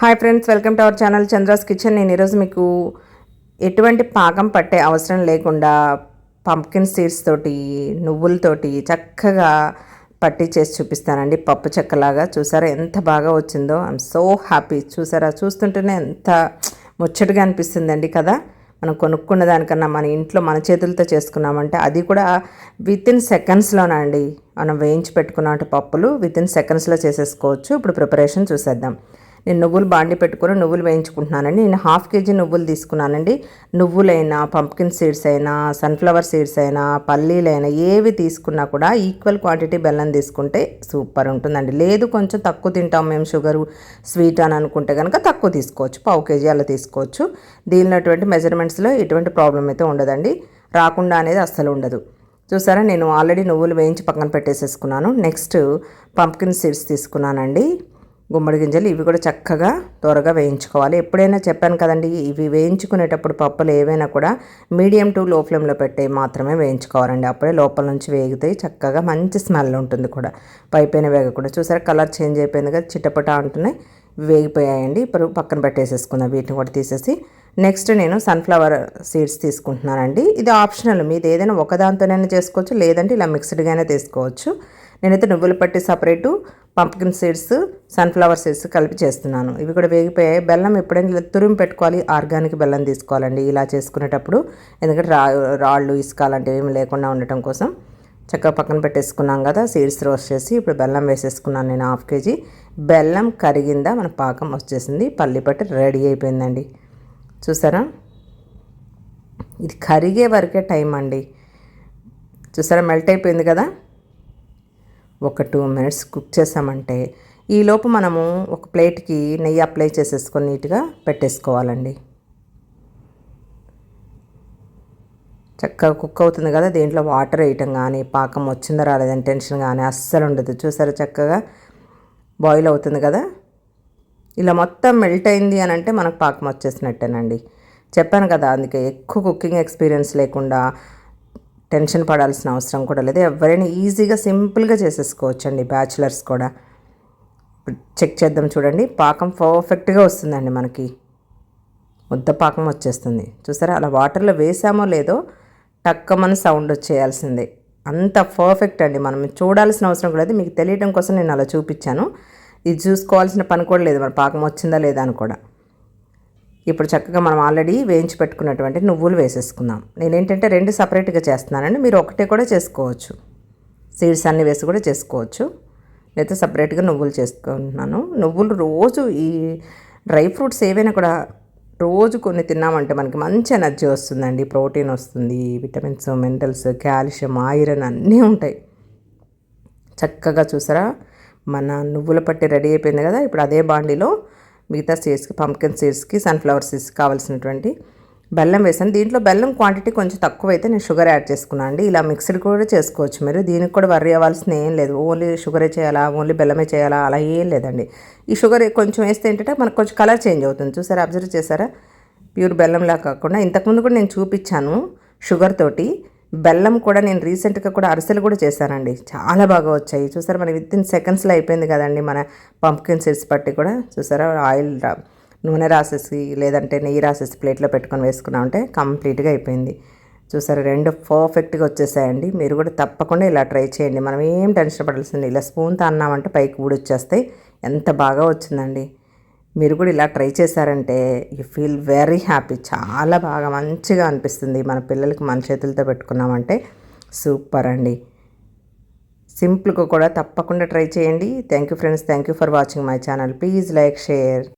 Hi friends welcome to our channel Chandra's kitchen నేను ఈరోజు మీకు ఎటువంటి పాకం పట్టే అవసరం లేకుండా పంప్కిన్ సీడ్స్ తోటి నువ్వులతోటి చక్కగా పట్టి చేసి చూపిస్తానండి. పప్పు చెక్కలాగా చూసారా ఎంత బాగా వచ్చిందో. ఐఎమ్ సో హ్యాపీ చూసారా? చూస్తుంటేనే ఎంత ముచ్చటగా అనిపిస్తుందండి కదా. మనం కొనుక్కున్న దానికన్నా మన ఇంట్లో మన చేతులతో చేసుకున్నామంటే అది కూడా విత్ ఇన్ అండి? మనం వేయించి పెట్టుకున్న పప్పులు విత్ ఇన్ సెకండ్స్లో చేసేసుకోవచ్చు. ఇప్పుడు ప్రిపరేషన్ చూసేద్దాం. నేను నువ్వులు బాండి పెట్టుకుని నువ్వులు వేయించుకుంటున్నానండి. నేను హాఫ్ కేజీ నువ్వులు తీసుకున్నానండి. నువ్వులైనా పంప్కిన్ సీడ్స్ అయినా సన్ఫ్లవర్ సీడ్స్ అయినా పల్లీలైనా ఏవి తీసుకున్నా కూడా ఈక్వల్ క్వాంటిటీ బెల్లం తీసుకుంటే సూపర్ ఉంటుందండి. లేదు కొంచెం తక్కువ తింటాం మేము షుగరు స్వీట్ అని అనుకుంటే కనుక తక్కువ తీసుకోవచ్చు. పావు కేజీ అలా తీసుకోవచ్చు. దీనిలో అటువంటి మెజర్మెంట్స్లో ఎటువంటి ప్రాబ్లం అయితే ఉండదండి. రాకుండా అనేది అస్సలు ఉండదు. చూసారా నేను ఆల్రెడీ నువ్వులు వేయించి పక్కన పెట్టేసేసుకున్నాను. నెక్స్ట్ పంప్కిన్ సీడ్స్ తీసుకున్నానండి. గుమ్మడి గింజలు ఇవి కూడా చక్కగా త్వరగా వేయించుకోవాలి. ఎప్పుడైనా చెప్పాను కదండి ఇవి వేయించుకునేటప్పుడు పప్పులు ఏవైనా కూడా మీడియం టు లో ఫ్లేమ్లో పెట్టి మాత్రమే వేయించుకోవాలండి. అప్పుడే లోపల నుంచి వేగుతాయి చక్కగా మంచి స్మెల్ ఉంటుంది కూడా. పైపైన వేగకుండా చూసారా కలర్ చేంజ్ అయిపోయింది కదా చిట్టపట అంటున్నాయి వేగిపోయాయండి. ఇప్పుడు పక్కన పెట్టేసేసుకుందాం వీటిని కూడా తీసేసి. నెక్స్ట్ నేను సన్ఫ్లవర్ సీడ్స్ తీసుకుంటున్నానండి. ఇది ఆప్షనల్ మీది ఏదైనా ఒకదాంతోనైనా చేసుకోవచ్చు లేదంటే ఇలా మిక్స్డ్గానే తీసుకోవచ్చు. నేనైతే నువ్వులు పట్టి separate pumpkin seeds sunflower seeds కలిపి చేస్తున్నాను. ఇవి కూడా వేగిపోయాయి. బెల్లం ఎప్పుడైనా తురిమి పెట్టుకోవాలి. ఆర్గానిక్ బెల్లం తీసుకోవాలండి. ఇలా చేసుకునేటప్పుడు ఎందుకంటే రా రాళ్ళు ఇసుక అలాంటివి ఏమి లేకుండా ఉండటం కోసం చక్కగా పక్కన పెట్టేసుకున్నాం కదా సీడ్స్ రోస్ట్ చేసి ఇప్పుడు బెల్లం వేసేసుకున్నాను నేను హాఫ్ కేజీ. బెల్లం కరిగిందా? మన పాకం వచ్చేసింది. పల్లిపట్టి రెడీ అయిపోయిందండి. చూసారా? ఇది కరిగే వరకే టైం అండి. చూసారా? మెల్ట్ అయిపోయింది కదా? ఒక టూ మినిట్స్ కుక్ చేసామంటే ఈలోపు మనము ఒక ప్లేట్కి నెయ్యి అప్లై చేసేసుకొని నీట్గా పెట్టేసుకోవాలండి. చక్కగా కుక్ అవుతుంది కదా దీంట్లో వాటర్ వేయటం కానీ పాకం వచ్చిందో రాలేదని టెన్షన్ కానీ అస్సలు ఉండదు. చూసారా చక్కగా బాయిల్ అవుతుంది కదా? ఇలా మొత్తం మెల్ట్ అయింది అని అంటే మనకు పాకం వచ్చేసినట్టేనండి. చెప్పాను కదా అందుకే ఎక్కువ కుకింగ్ ఎక్స్పీరియన్స్ లేకుండా టెన్షన్ పడాల్సిన అవసరం కూడా లేదు. ఎవరైనా ఈజీగా సింపుల్గా చేసేసుకోవచ్చండి బ్యాచిలర్స్ కూడా. చెక్ చేద్దాం చూడండి. పాకం పర్ఫెక్ట్గా వస్తుందండి మనకి. ముద్ద పాకం వచ్చేస్తుంది. చూసారా? అలా వాటర్లో వేసామో లేదో టక్కమని సౌండ్ వచ్చేయాల్సిందే. అంత పర్ఫెక్ట్ అండి. మనం చూడాల్సిన అవసరం కూడా లేదు. మీకు తెలియడం కోసం నేను అలా చూపించాను. ఇది చూసుకోవాల్సిన పని కూడా లేదు. మన పాకం వచ్చిందా లేదా అని కూడా. ఇప్పుడు చక్కగా మనం ఆల్రెడీ వేయించి పెట్టుకున్నటువంటి నువ్వులు వేసేసుకుందాం. నేనేంటంటే రెండు సపరేట్గా చేస్తున్నానండి. మీరు ఒకటే కూడా చేసుకోవచ్చు. సీడ్స్ అన్నీ వేసి కూడా చేసుకోవచ్చు. లేకపోతే సపరేట్గా నువ్వులు చేసుకుంటున్నాను. నువ్వులు రోజు ఈ డ్రై ఫ్రూట్స్ ఏవైనా కూడా రోజు కొన్ని తిన్నామంటే మనకి మంచి ఎనర్జీ వస్తుందండి. ప్రోటీన్ వస్తుంది విటమిన్స్ మినరల్స్ కాల్షియం ఐరన్ అన్నీ ఉంటాయి. చక్కగా చూసారా? మన నువ్వుల పట్టి రెడీ అయిపోయింది కదా? ఇప్పుడు అదే బాండీలో మిగతా సీడ్స్కి పంకిన్ సీడ్స్కి సన్ఫ్లవర్ సీడ్స్ కావాల్సినటువంటి బెల్లం వేసాను. దీంట్లో బెల్లం క్వాంటిటీ కొంచెం తక్కువ అయితే నేను షుగర్ యాడ్ చేసుకున్నాను అండి. ఇలా మిక్స్డ్ కూడా చేసుకోవచ్చు మీరు. దీనికి కూడా వర్రీ అవ్వాల్సిన ఏం లేదు. ఓన్లీ షుగరే చేయాలా? ఓన్లీ బెల్లమే చేయాలా? అలా ఏం లేదండి. ఈ షుగర్ కొంచెం వేస్తే ఏంటంటే మనకు కొంచెం కలర్ చేంజ్ అవుతుంది. చూసారా? అబ్జర్వ్ చేశారా? ప్యూర్ బెల్లంలా కాకుండా ఇంతకుముందు కూడా నేను చూపించాను షుగర్ తోటి. బెల్లం కూడా నేను రీసెంట్గా కూడా అరిసెలు కూడా చేశానండి. చాలా బాగా వచ్చాయి. చూసారా? మన విత్ ఇన్ సెకండ్స్లో అయిపోయింది కదండి మన పంప్కిన్ సీడ్స్ పట్టి కూడా. చూసారా? ఆయిల్ నూనె రాసేసి లేదంటే నెయ్యి రాసేసి ప్లేట్లో పెట్టుకొని వేసుకున్నామంటే కంప్లీట్గా అయిపోయింది. చూసారు రెండు పర్ఫెక్ట్గా వచ్చేసాయండి. మీరు కూడా తప్పకుండా ఇలా ట్రై చేయండి. మనం ఏం టెన్షన్ పడాల్సింది ఇలా స్పూన్తో అన్నామంటే పైకి ఊడొచ్చేస్తాయి. ఎంత బాగా వచ్చిందండి. మీరు కూడా ఇలా ట్రై చేశారంటే యూ ఫీల్ వెరీ హ్యాపీ. చాలా బాగా మంచిగా అనిపిస్తుంది. మన పిల్లలకి మన చేతులతో పెట్టుకున్నామంటే సూపర్ అండి. సింపుల్గా కూడా తప్పకుండా ట్రై చేయండి. Thank you friends. Thank you for watching my channel. Please like share.